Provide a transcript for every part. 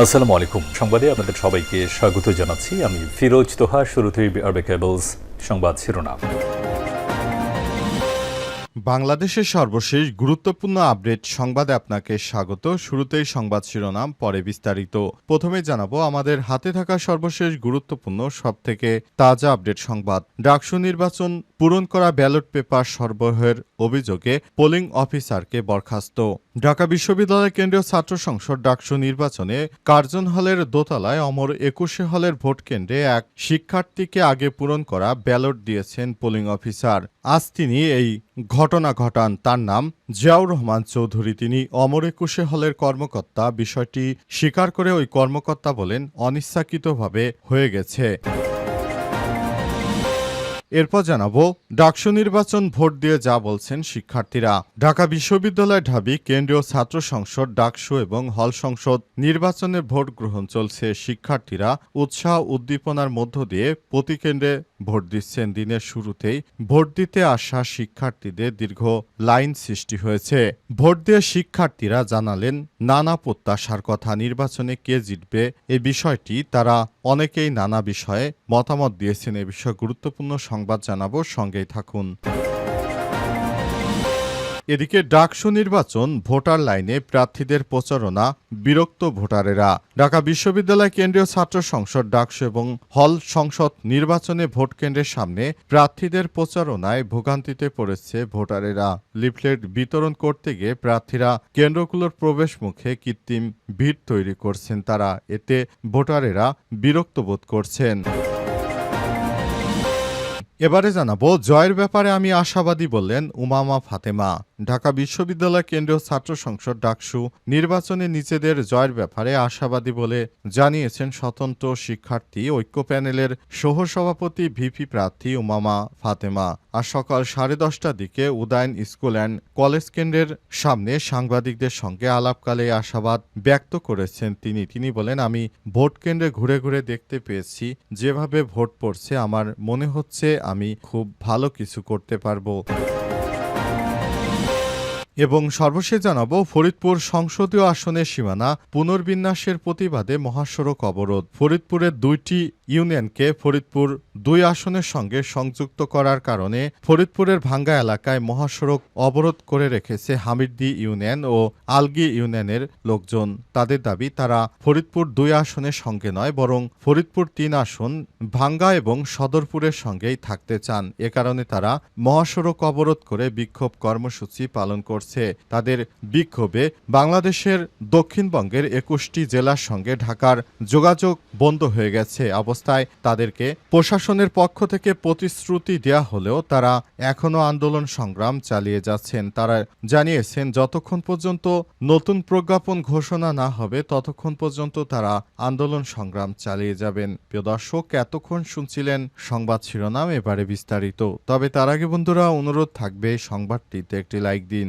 আসসালামু আলাইকুম। সংবাদে আপনাদের সবাইকে স্বাগত জানাচ্ছি। আমি ফিরোজ তোহা, শুরুতেই আরবে কেবলস সংবাদ শিরোনাম। বাংলাদেশের সর্বশেষ গুরুত্বপূর্ণ আপডেট সংবাদে আপনাকে স্বাগত। শুরুতেই সংবাদ শিরোনাম, পরে বিস্তারিত। প্রথমে জানাব, আমাদের হাতে থাকা সর্বশেষ গুরুত্বপূর্ণ, সবথেকে তাজা আপডেট সংবাদ। ডাকসু নির্বাচন পূরণ করা ব্যালট পেপার সরবরাহের অভিযোগে পোলিং অফিসারকে বরখাস্ত। ঢাকা বিশ্ববিদ্যালয় কেন্দ্রীয় ছাত্র সংসদ ডাকসু নির্বাচনে কার্জন হলের দোতলায় অমর একুশে হলের ভোট কেন্দ্রে এক শিক্ষার্থীকে আগে পূরণ করা ব্যালট দিয়েছেন পোলিং অফিসার। আজ তিনি এই ঘটনা ঘটান। তার নাম জিয়াউর রহমান চৌধুরী। তিনি অমর একুশে হলের কর্মকর্তা। বিষয়টি স্বীকার করে ওই কর্মকর্তা বলেন, অনিচ্ছাকৃতভাবে হয়ে গেছে। এরপর জানাব, ডাকসু নির্বাচন ভোট দিয়ে যা বলছেন শিক্ষার্থীরা। ঢাকা বিশ্ববিদ্যালয় ঢাবি কেন্দ্রীয় ছাত্র সংসদ, ডাকসু এবং হল সংসদ নির্বাচনে ভোট গ্রহণ চলছে। শিক্ষার্থীরা উৎসাহ, উদ্দীপনার মধ্য দিয়ে প্রতি কেন্দ্রে ভোট দিচ্ছেন। দিনের শুরুতেই ভোট দিতে আসা শিক্ষার্থীদের দীর্ঘ লাইন সৃষ্টি হয়েছে। ভোট দিয়ে শিক্ষার্থীরা জানালেন, নানা প্রত্যাশার কথা। নির্বাচনে কে জিতবে এ বিষয়টি তারা অনেকেই নানা বিষয়ে মতামত দিয়েছেন। এ বিষয়ে গুরুত্বপূর্ণ সংবাদ জানাব। সঙ্গেই থাকুন। এদিকে ডাকসু নির্বাচন, ভোটার লাইনে প্রার্থীদের প্রচারণা, বিরক্ত ভোটারেরা। ঢাকা বিশ্ববিদ্যালয় কেন্দ্রীয় ছাত্র সংসদ ডাকসু এবং হল সংসদ নির্বাচনে ভোট কেন্দ্রের সামনে প্রার্থীদের প্রচারণায় ভোগান্তিতে পড়েছে ভোটারেরা। লিফলেট বিতরণ করতে গিয়ে প্রার্থীরা কেন্দ্রগুলোর প্রবেশ মুখে কৃত্রিম ভিড় তৈরি করছেন তারা। এতে ভোটারেরা বিরক্ত বোধ করছেন। এবারে জানাব, জয়ের ব্যাপারে আমি আশাবাদী বললেন উমামা ফাতেমা। ঢাকা বিশ্ববিদ্যালয় কেন্দ্রীয় ছাত্র সংসদ ডাকসু নির্বাচনে নিজেদের জয়ের ব্যাপারে আশাবাদী বলে জানিয়েছেন স্বতন্ত্র শিক্ষার্থী ঐক্য প্যানেলের সহসভাপতি ভিপি প্রার্থী উমামা ফাতেমা। আজ সকাল সাড়ে দশটার দিকে উদয়ন স্কুল অ্যান্ড কলেজ কেন্দ্রের সামনে সাংবাদিকদের সঙ্গে আলাপকালে আশাবাদ ব্যক্ত করেছেন তিনি। তিনি বলেন, আমি ভোট কেন্দ্রে ঘুরে ঘুরে দেখতে পেয়েছি। যেভাবে ভোট পড়ছে, আমার মনে হচ্ছে আমি খুব ভালো কিছু করতে পারব। এবং সর্বশেষ জানাব, ফরিদপুর সংসদীয় আসনের সীমানা পুনর্বিন্যাসের প্রতিবাদে মহাসড়ক অবরোধ। ফরিদপুরের দুইটি ইউনিয়নকে ফরিদপুর দুই আসনের সঙ্গে সংযুক্ত করার কারণে ফরিদপুরের ভাঙ্গা এলাকায় মহাসড়ক অবরোধ করে রেখেছে হামিদদি ইউনিয়ন ও আলগি ইউনিয়নের লোকজন। তাদের দাবি, তারা ফরিদপুর দুই আসনের সঙ্গে নয়, বরং ফরিদপুর তিন আসন ভাঙ্গা এবং সদরপুরের সঙ্গেই থাকতে চান। এ কারণে তারা মহাসড়ক অবরোধ করে বিক্ষোভ কর্মসূচি পালন করছে। তাদের বিক্ষোভে বাংলাদেশের দক্ষিণবঙ্গের একুশটি জেলার সঙ্গে ঢাকার যোগাযোগ বন্ধ হয়ে গেছে। অবস্থায় তাদেরকে প্রশাসনের পক্ষ থেকে প্রতিশ্রুতি দেয়া হলেও তারা এখনও আন্দোলন সংগ্রাম চালিয়ে যাচ্ছেন। তারা জানিয়েছেন, যতক্ষণ পর্যন্ত নতুন প্রজ্ঞাপন ঘোষণা না হবে, ততক্ষণ পর্যন্ত তারা আন্দোলন সংগ্রাম চালিয়ে যাবেন। প্রিয় দর্শক, এতক্ষণ শুনছিলেন সংবাদ শিরোনাম, এবারে বিস্তারিত। তবে তার আগে বন্ধুরা, অনুরোধ থাকবে, সংবাদটিতে একটি লাইক দিন।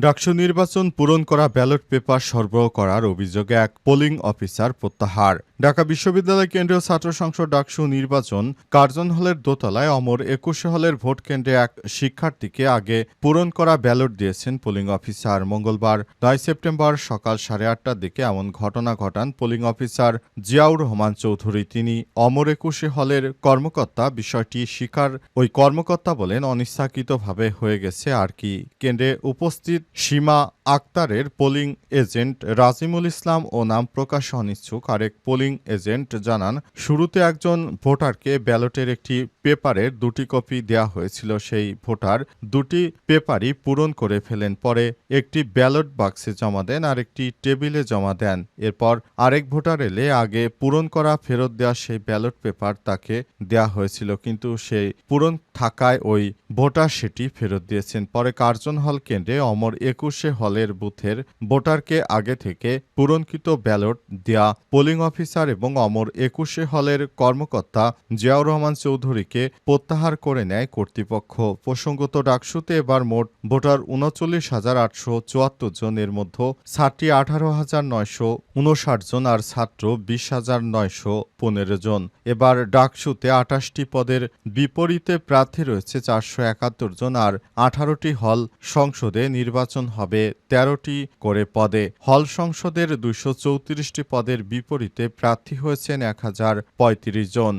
ডাকসু নির্বাচন পূরণ করা ব্যালট পেপার সরবরাহ করার অভিযোগে এক পোলিং অফিসার প্রত্যাহার। ঢাকা বিশ্ববিদ্যালয় কেন্দ্রীয় ছাত্র সংসদ ডাকসু নির্বাচন কার্জন হলের দোতলায় অমর একুশে হলের ভোট কেন্দ্রে এক শিক্ষার্থীকে আগে পূরণ করা ব্যালট দিয়েছেন পোলিং অফিসার মঙ্গলবার। নয় সেপ্টেম্বর সকাল সাড়ে আটটার দিকে এমন ঘটনা ঘটান পোলিং অফিসার জিয়াউর রহমান চৌধুরী। তিনি অমর একুশে হলের কর্মকর্তা, বিষয়টি স্বীকার, ওই কর্মকর্তা বলেন, অনিচ্ছাকৃতভাবে হয়ে গেছে আর কি। কেন্দ্রে উপস্থিত সীমা আক্তারের পোলিং এজেন্ট রাজিমুল ইসলাম ও নাম প্রকাশ অনিচ্ছুক। আরেক পোলিং পোলিং এজেন্ট জানান, শুরুতে একজন ভোটারকে ব্যালটের একটি পেপারের দুটি কপি দেওয়া হয়েছিল। সেই ভোটার দুটি পেপারই পূরণ করে ফেলেন, পরে একটি ব্যালট বাক্সে জমা দেন আর একটি টেবিলে জমা দেন। এরপর আরেক ভোটার এলে আগে পূরণ করা, ফেরত দেওয়া সেই ব্যালট পেপার তাকে দেওয়া হয়েছিল, কিন্তু সেই পূরণ থাকায় ওই ভোটার সেটি ফেরত দিয়েছেন। পরে কার্জন হল কেন্দ্রে অমর একুশে হলের বুথের ভোটারকে আগে থেকে পূরণকৃত ব্যালট দেয়া পোলিং অফিসার এবং অমর একুশে হলের কর্মকর্তা জিয়াউর রহমান চৌধুরীকে প্রত্যাহার করে নেয় কর্তৃপক্ষ। প্রসঙ্গত, ডাকসুতে এবার মোট ভোটার উনচল্লিশ হাজার আটশো চুয়াত্তর জনের মধ্যে ষাটটি আঠারো হাজার নয়শো উনষাট জন আর ছাত্র বিশ হাজার নয়শো পনেরো জন। এবার ডাকসুতে আটাশটি পদের বিপরীতে প্রার্থী রয়েছে চারশো একাত্তর জন আর আঠারোটি হল সংসদে নির্বাচন হবে তেরোটি করে পদে। হল সংসদের দুইশো চৌত্রিশটি পদের বিপরীতে প্রার্থী হয়েছেন এক হাজার পঁয়ত্রিশ জন।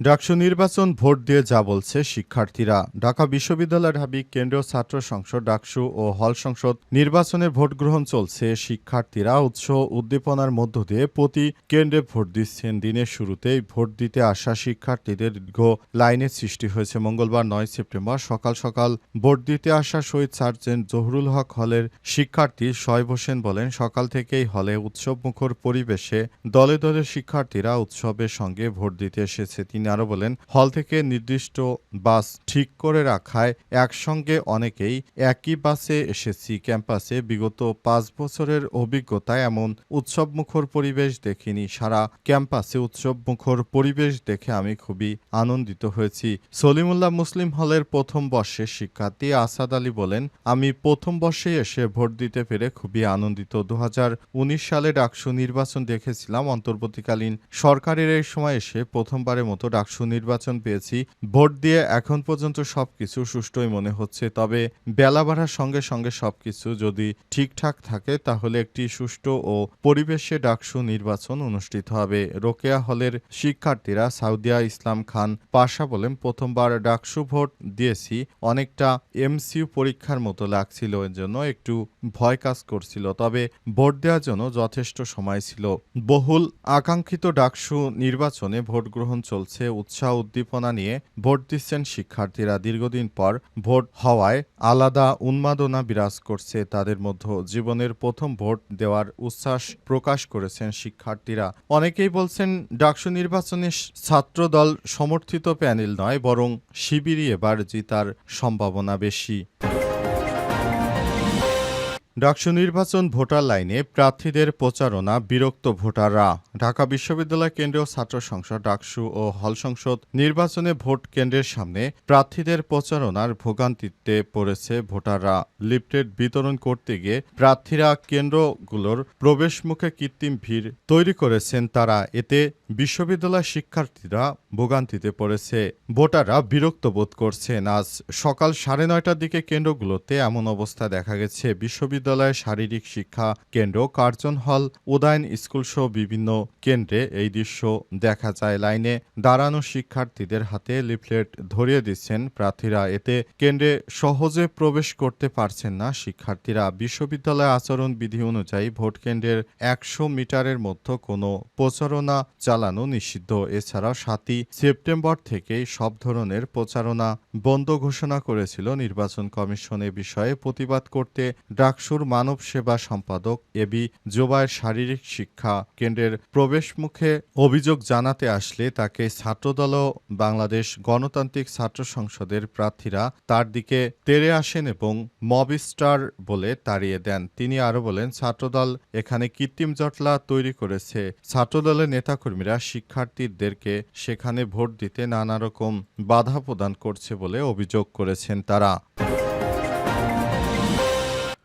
ডাকসু নির্বাচন ভোট দিয়ে যা বলছে শিক্ষার্থীরা। ঢাকা বিশ্ববিদ্যালয় ঢাবি কেন্দ্রীয় ছাত্র সংসদ, ডাকসু ও হল সংসদ নির্বাচনে ভোট গ্রহণ চলছে। শিক্ষার্থীরা উৎস উদ্দীপনার মধ্য দিয়ে প্রতি কেন্দ্রে ভোট দিচ্ছেন। দিনের শুরুতেই ভোট দিতে আসা শিক্ষার্থীদের দীর্ঘ লাইনের সৃষ্টি হয়েছে। মঙ্গলবার নয় সেপ্টেম্বর সকাল সকাল ভোট দিতে আসা শহীদ সার্জেন্ট জহুরুল হক হলের শিক্ষার্থী শয়েব হোসেন বলেন, সকাল থেকেই হলে উৎসবমুখর পরিবেশে দলে দলে শিক্ষার্থীরা উৎসবের সঙ্গে ভোট দিতে এসেছে। তিনি আরও বলেন, হল থেকে নির্দিষ্ট বাস ঠিক করে রাখায় একসঙ্গে অনেকেই একই বাসে এসেছি ক্যাম্পাসে। বিগত পাঁচ বছরের অভিজ্ঞতায় এমন উৎসবমুখর পরিবেশ দেখিনি। সারা ক্যাম্পাসে উৎসবমুখর পরিবেশ দেখে আমি খুবই আনন্দিত হয়েছি। সলিমুল্লাহ মুসলিম হলের প্রথম বর্ষের শিক্ষার্থী আসাদ আলী বলেন, আমি প্রথম বর্ষে এসে ভোট দিতে পেরে খুবই আনন্দিত। দু সালে ডাকসু নির্বাচন দেখেছিলাম। অন্তর্বর্তীকালীন সরকারের এই সময় এসে প্রথমবারের মতো ডাকসু নির্বাচন পেয়েছি। ভোট দিয়ে এখন পর্যন্ত সবকিছু সুষ্ঠুই মনে হচ্ছে। তবে বেলা বাড়ার সঙ্গে সঙ্গে সবকিছু যদি ঠিকঠাক থাকে, তাহলে একটি সুষ্ঠু ও পরিবেশে ডাকসু নির্বাচন অনুষ্ঠিত হবে। রোকেয়া হলের শিক্ষার্থীরা সাউদিয়া ইসলাম খান পাশা বলেন, প্রথমবার ডাকসু ভোট দিয়েছি। অনেকটা এমসিউ পরীক্ষার মতো লাগছিল এর জন্য একটু ভয় কাজ করছিল। তবে ভোট দেওয়ার জন্য যথেষ্ট সময় ছিল। বহুল আকাঙ্ক্ষিত ডাকসু নির্বাচনে ভোট গ্রহণ চলছে উৎসাহ উদ্দীপনা নিয়ে ভোট দিচ্ছেন শিক্ষার্থীরা। দীর্ঘদিন পর ভোট হওয়ায় আলাদা উন্মাদনা বিরাজ করছে তাদের মধ্যে। জীবনের প্রথম ভোট দেওয়ার উচ্ছ্বাস প্রকাশ করেছেন শিক্ষার্থীরা। অনেকেই বলছেন, ডাকসু নির্বাচনে ছাত্র দল সমর্থিত প্যানেল নয়, বরং শিবিরই এবার জিতার সম্ভাবনা বেশি। ডাকসু নির্বাচন ভোটার লাইনে প্রার্থীদের প্রচারণা বিরক্ত ভোটাররা। ঢাকা বিশ্ববিদ্যালয় কেন্দ্রীয় ছাত্র সংসদ ডাকসু ও হল সংসদ নির্বাচনে ভোট কেন্দ্রের সামনে প্রার্থীদের প্রচারণার ভোগান্তিতে পড়েছে ভোটাররা। লিফটেড বিতরণ করতে গিয়ে প্রার্থীরা কেন্দ্রগুলোর প্রবেশমুখে কৃত্রিম ভিড় তৈরি করেছেন তারা। এতে বিশ্ববিদ্যালয় শিক্ষার্থীরা ভোগান্তিতে পড়েছে। ভোটাররা বিরক্ত বোধ করছেন। আজ সকাল সাড়ে নয়টার দিকে কেন্দ্রগুলোতে এমন অবস্থা দেখা গেছে। বিশ্ববিদ্যালয়ের শারীরিক শিক্ষা কেন্দ্র, কার্জন হল, উদয়ন স্কুল সহ বিভিন্ন কেন্দ্রে এই দৃশ্য দেখা যায়। লাইনে দাঁড়ানো শিক্ষার্থীদের হাতে লিফলেট ধরিয়ে দিচ্ছেন প্রার্থীরা। এতে কেন্দ্রে সহজে প্রবেশ করতে পারছেন না শিক্ষার্থীরা। বিশ্ববিদ্যালয় আচরণ বিধি অনুযায়ী ভোট কেন্দ্রের একশো মিটারের মধ্যে কোনো প্রচারণা চালানো নিষিদ্ধ। এছাড়া সাতই সেপ্টেম্বর থেকেই সব ধরনের প্রচারণা বন্ধ ঘোষণা করেছিল নির্বাচন কমিশন এ বিষয়ে প্রতিবাদ করতে ডাকসুর মানব সেবা সম্পাদক এবি জোবায়ের শারীরিক শিক্ষা কেন্দ্রের প্রবেশমুখে অভিযোগ জানাতে আসলে তাকে ছাত্রদল বাংলাদেশ গণতান্ত্রিক ছাত্র সংসদের প্রার্থীরা তার দিকে তেড়ে আসেন এবং মব স্টার বলে তাড়িয়ে দেন। তিনি আরও বলেন, ছাত্রদল এখানে কৃত্রিম জটলা তৈরি করেছে। ছাত্রদলের নেতাকর্মীরা শিক্ষার্থীদেরকে সেখানে ভোট দিতে নানা রকম বাধা প্রদান করছে বলে অভিযোগ করেছেন তারা।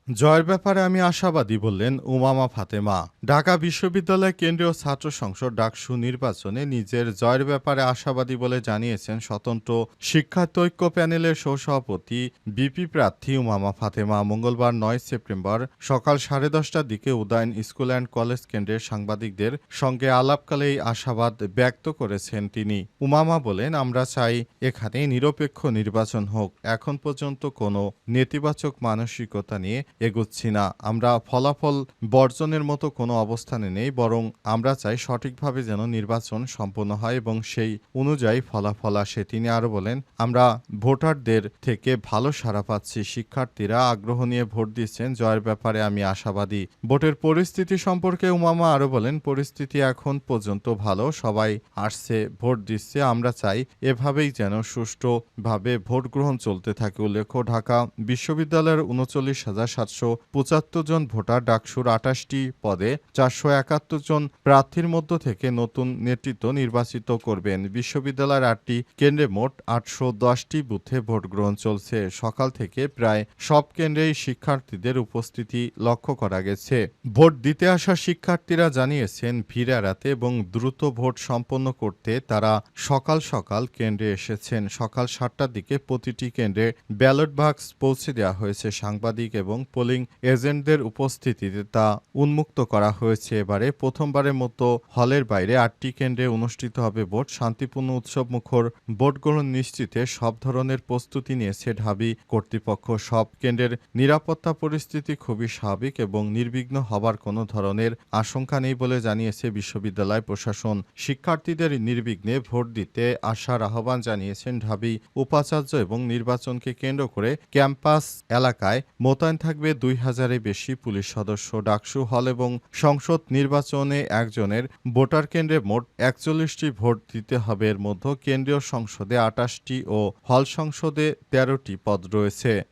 জয়ের ব্যাপারে আমি আশাবাদী বললেন উমামা ফাতেমা। ঢাকা বিশ্ববিদ্যালয় কেন্দ্রীয় ছাত্র সংসদ ডাকসু নির্বাচনে নিজের জয়ের ব্যাপারে আশাবাদী বলে জানিয়েছেন স্বতন্ত্র শিক্ষার্থী ঐক্য প্যানেলের সহসভাপতি বিপি প্রার্থী উমামা ফাতেমা। মঙ্গলবার নয় সেপ্টেম্বর সকাল সাড়ে দশটার দিকে উদয়ন স্কুল অ্যান্ড কলেজ কেন্দ্রের সাংবাদিকদের সঙ্গে আলাপকালে এই আশাবাদ ব্যক্ত করেছেন তিনি। উমামা বলেন, আমরা চাই এখানে নিরপেক্ষ নির্বাচন হোক। এখন পর্যন্ত কোনো নেতিবাচক মানসিকতা নিয়ে এগুচ্ছি না। আমরা ফলাফল বর্জনের মতো কোনো অবস্থানে নেই, বরং আমরা চাই সঠিকভাবে যেন নির্বাচন সম্পন্ন হয় এবং সেই অনুযায়ী ফলাফল আসে। তিনি আরও বলেন, আমরা ভোটারদের থেকে ভালো সাড়া পাচ্ছি। শিক্ষার্থীরা আগ্রহ নিয়ে ভোট দিচ্ছেন। জয়ের ব্যাপারে আমি আশাবাদী। ভোটের পরিস্থিতি সম্পর্কে উমামা আরও বলেন, পরিস্থিতি এখন পর্যন্ত ভালো। সবাই আসছে, ভোট দিচ্ছে। আমরা চাই এভাবেই যেন সুষ্ঠুভাবে ভোট গ্রহণ চলতে থাকে। উল্লেখ্য, ঢাকা বিশ্ববিদ্যালয়ের উনচল্লিশ হাজার সাতশো পঁচাত্তর জন ভোটার ডাকসুর আটাশটি পদে, চারশো একাত্তর জন প্রার্থীর মধ্য থেকে নতুন নেতৃত্ব নির্বাচিত করবেন। বিশ্ববিদ্যালয়ের আটটি কেন্দ্রে মোট আটশো দশটি বুথে ভোট গ্রহণ চলছে। সকাল থেকে প্রায় সব কেন্দ্রেই শিক্ষার্থীদের উপস্থিতি লক্ষ্য করা গেছে। ভোট দিতে আসা শিক্ষার্থীরা জানিয়েছেন, ভিড় এড়াতে এবং দ্রুত ভোট সম্পন্ন করতে তারা সকাল সকাল কেন্দ্রে এসেছেন। সকাল সাতটার দিকে প্রতিটি কেন্দ্রে ব্যালট বাক্স পৌঁছে দেওয়া হয়েছে। সাংবাদিক এবং পোলিং এজেন্টদের উপস্থিতিতে তা উন্মুক্ত করা হয়েছে। এবারে প্রথমবারের মতো হলের বাইরে আটটি কেন্দ্রে অনুষ্ঠিত হবে ভোট। শান্তিপূর্ণ উৎসব মুখর ভোট গ্রহণ নিশ্চিতে সব ধরনের প্রস্তুতি নিয়েছে ঢাবি কর্তৃপক্ষ। সব কেন্দ্রের নিরাপত্তা পরিস্থিতি খুবই স্বাভাবিক এবং নির্বিঘ্ন হবার কোনো ধরনের আশঙ্কা নেই বলে জানিয়েছে বিশ্ববিদ্যালয় প্রশাসন। শিক্ষার্থীদের নির্বিঘ্নে ভোট দিতে আসার আহ্বান জানিয়েছেন ঢাবি উপাচার্য এবং নির্বাচনকে কেন্দ্র করে ক্যাম্পাস এলাকায় মোতায়েন থাকবে দুই হাজারে বেশি পুলিশ সদস্য ডাকসু হল এবং সংসদ নির্বাচনে একজনের ভোটার কেন্দ্রে মোট একচল্লিশটি ভোট দিতে হবে। এর মধ্যে কেন্দ্রীয় সংসদে আটাশটি ও হল সংসদে তেরোটি পদ রয়েছে।